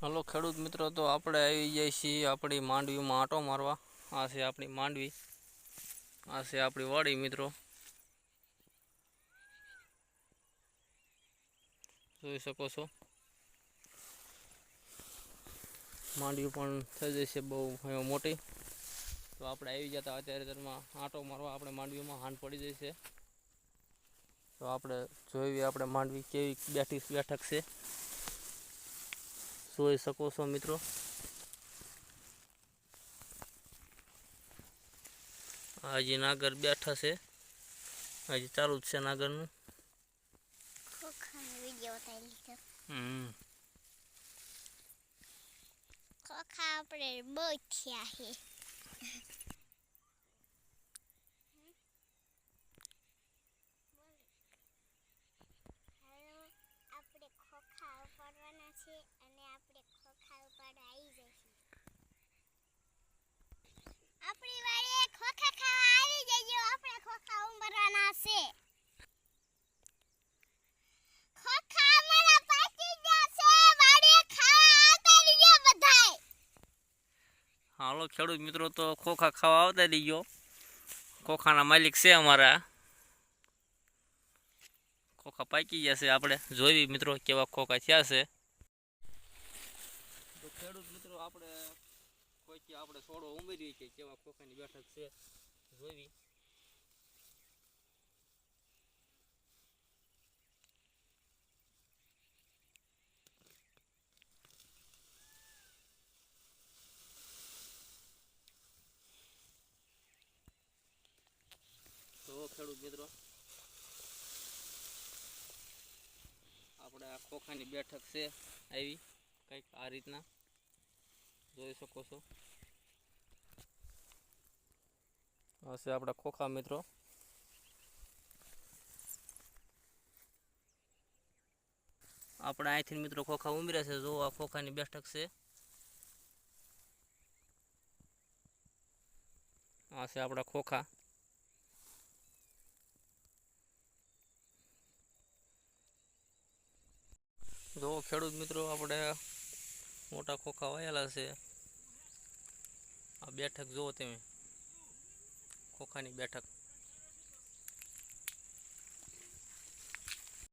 Hello ખેડૂત મિત્રો, તો આપણે આવી જાય છીએ આપણી માંડવીમાં આંટો મારવા. આ છે આપણી માંડવી. આ છે આપણી વાડી મિત્રો. જોઈ શકો છો. માંડવી પણ થઈ જશે બહુ હવે મોટી. તો આપણે આવી જતા અત્યારે તેમાં આંટો મારવા આપણે માંડવીમાં હાંડ પડી જશે. તો આપણે જોઈએ આપણે માંડવી કેવી બેઠી બેઠક છે. જોઈ શકો છો મિત્રો. હજી નાગર બેઠા છે. હજી ચાલુ જ છે નાગરનું. આપણે બહુ થયા છે હાલો આપણે ખોખા ઉપાડવાના છે અને આપણે ખોખા ઉપાડવા આવી જઈશું આપણી વાડીએ ખોખા ખાવા આવી જજો આપણે ખોખા ઉંબરવાના છે ખોખા અમારા પાકી ગયા છે વાડીએ ખાવા આવતા રહીજો બધાય હાલો, ખેડૂત મિત્રો, તો ખોખા ખાવા આવતા રહીજો ખોખાના માલિક છે અમારા. ખોખા પાકી ગયા છે આપણે. જોઈ મિત્રો કેવા ખોખા થયા છે. તો ખેડૂત મિત્રો, આપણે કોઈ આપણે સોડો ઉમેરીએ કે કેવા ખોખાની બેઠક છે, જોઈ તો ખેડૂત મિત્રો. આપણે આ ખોખાની બેઠક છે આવી, કંઈક આ રીતના. જોઈ શકો છો. આ આપણા ખોખા મિત્રો. આપણે અહીંથી મિત્રો ખોખા ઉમેર્યા છે. જો આ ખોખાની બેઠક છે. આ છે આપણા ખોખા. જો ખેડૂત મિત્રો આપણે મોટા ખોખા વાયેલા છે. આ બેઠક જુઓ તમે. ખોખાની બેઠક.